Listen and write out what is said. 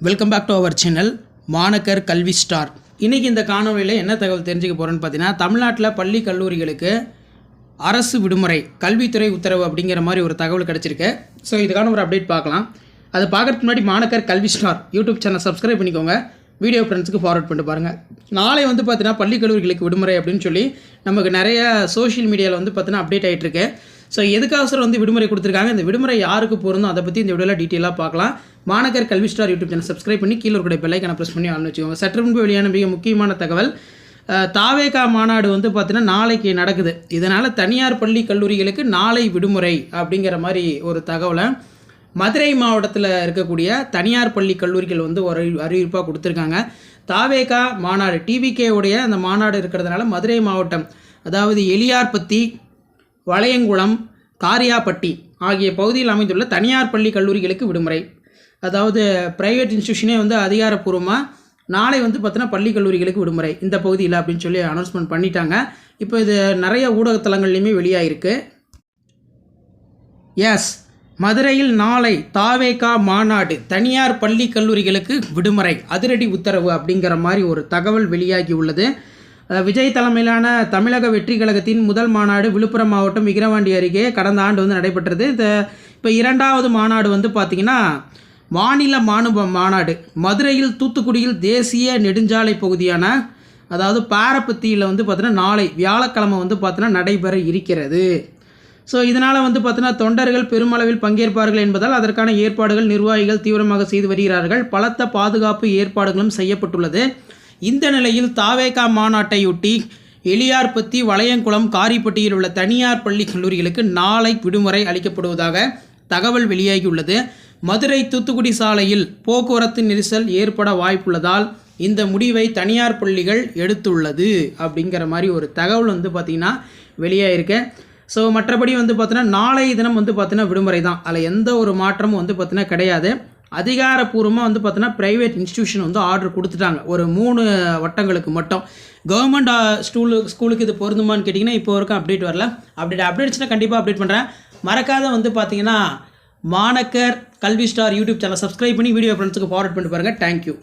Welcome back to our channel Manakkar Kalvi star இன்றைக்கி இந்த காணொலியில் என்ன தகவல் தெரிஞ்சுக்க போகிறோன்னு பார்த்தீங்கன்னா தமிழ்நாட்டில் பள்ளி கல்லூரிகளுக்கு அரசு விடுமுறை கல்வித்துறை உத்தரவு அப்படிங்கிற மாதிரி ஒரு தகவல் கிடச்சிருக்கு. ஸோ இதுக்கான ஒரு அப்டேட் பார்க்கலாம். அது பார்க்கறதுக்கு முன்னாடி Manakkar Kalvi star YouTube channel subscribe பண்ணிக்கோங்க. வீடியோ ஃப்ரெண்ட்ஸுக்கு ஃபார்வர்ட் பண்ணிட்டு பாருங்கள் நாளை வந்து பார்த்தீங்கன்னா பள்ளி கல்லூரிகளுக்கு விடுமுறை அப்படின்னு சொல்லி நமக்கு நிறைய சோஷியல் மீடியாவில் வந்து பார்த்தீங்கன்னா அப்டேட் ஆகிட்டுருக்கு ஸோ எதுக்காக வந்து விடுமுறை கொடுத்துருக்காங்க? இந்த விடுமுறை யாருக்கு பொருந்தும்? அதை பற்றி இந்த வீடியோவில் டீட்டெயிலாக பார்க்கலாம். மாணக்கர் Kalvi star YouTube channel subscribe பண்ணி கீழே இருக்கிற பெல்லைக்கான ப்ரெஸ் பண்ணி ஆன் வச்சுக்கோங்க. சற்று முன்பு வெளியான மிக முக்கியமான தகவல் தாவேகா மாநாடு வந்து பார்த்தீங்கன்னா நாளைக்கு நடக்குது. இதனால் தனியார் பள்ளி கல்லூரிகளுக்கு நாளை விடுமுறை அப்படிங்கிற மாதிரி ஒரு தகவலை மதுரை மாவட்டத்தில் இருக்கக்கூடிய தனியார் பள்ளி கல்லூரிகள் வந்து ஒரு அறிவிப்பாக கொடுத்துருக்காங்க. தாவேகா மாநாடு டிவிகே உடைய அந்த மாநாடு இருக்கிறதுனால மதுரை மாவட்டம் அதாவது எலியார்பத்தி வளையங்குளம் காரியாப்பட்டி ஆகிய பகுதியில் அமைந்துள்ள தனியார் பள்ளி கல்லூரிகளுக்கு விடுமுறை. அதாவது பிரைவேட் இன்ஸ்டியூஷனே வந்து அதிகாரப்பூர்வமாக நாளை வந்து பார்த்தீங்கன்னா பள்ளி கல்லூரிகளுக்கு விடுமுறை. இந்த பகுதியில் அப்படின்னு சொல்லி அனௌன்ஸ்மெண்ட் பண்ணிட்டாங்க. இப்போ இது நிறைய ஊடகத்தலங்கள்லையுமே வெளியாகிருக்கு எஸ் மதுரையில் நாளை தாவேகா மாநாடு தனியார் பள்ளி கல்லூரிகளுக்கு விடுமுறை அதிரடி உத்தரவு அப்படிங்கிற மாதிரி ஒரு தகவல் வெளியாகி உள்ளது. விஜய் தலைமையிலான தமிழக வெற்றி கழகத்தின் முதல் மாநாடு விழுப்புரம் மாவட்டம் விக்கிரவாண்டி அருகே கடந்த ஆண்டு வந்து நடைபெற்றது. இந்த இப்போ இரண்டாவது மாநாடு வந்து பார்த்திங்கன்னா மாநில மானுப மாநாடு. மதுரையில் தூத்துக்குடியில் தேசிய நெடுஞ்சாலை பகுதியான அதாவது பாரப்பத்தியில் வந்து பார்த்தீங்கன்னா நாளை வியாழக்கிழமை வந்து பார்த்தீங்கன்னா நடைபெற இருக்கிறது. ஸோ இதனால் வந்து பார்த்தீங்கன்னா தொண்டர்கள் பெருமளவில் பங்கேற்பார்கள் என்பதால் அதற்கான ஏற்பாடுகள் நிர்வாகிகள் தீவிரமாக செய்து வருகிறார்கள். பலத்த பாதுகாப்பு ஏற்பாடுகளும் செய்யப்பட்டுள்ளது. இந்த நிலையில் தாவேகா மாநாட்டையொட்டி எளியார்பத்தி வளையங்குளம் காரிப்பட்டியில் உள்ள தனியார் பள்ளி கல்லூரிகளுக்கு நாளை விடுமுறை அளிக்கப்படுவதாக தகவல் வெளியாகியுள்ளது. மதுரை தூத்துக்குடி சாலையில் போக்குவரத்து நெரிசல் ஏற்பட வாய்ப்புள்ளதால் இந்த முடிவை தனியார் பள்ளிகள் எடுத்துள்ளது அப்படிங்கிற மாதிரி ஒரு தகவல் வந்து பார்த்திங்கன்னா வெளியாயிருக்கு. ஸோ மற்றபடி வந்து பார்த்தோன்னா நாளை தினம் வந்து பார்த்தினா விடுமுறை தான். அதில் எந்த ஒரு மாற்றமும் வந்து பார்த்தீங்கன்னா கிடையாது. அதிகாரப்பூர்வமாக வந்து பார்த்தோன்னா ப்ரைவேட் இன்ஸ்டியூஷன் வந்து ஆர்டர் கொடுத்துட்டாங்க. ஒரு மூணு வட்டங்களுக்கு மட்டும். கவர்மெண்ட் ஸ்கூலு ஸ்கூலுக்கு இது பொருந்துமான்னு கேட்டிங்கன்னா இப்போ வரைக்கும் அப்டேட் வரல. அப்டேட் அப்டேட்ஸ்னால் கண்டிப்பாக அப்டேட் பண்ணுறேன் மறக்காத வந்து பார்த்தீங்கன்னா Manakkar Kalvi star YouTube channel subscribe பண்ணி வீடியோ ஃப்ரெண்ட்ஸுக்கு ஃபார்வர்ட் பண்ணிட்டு பாருங்கள் தேங்க்யூ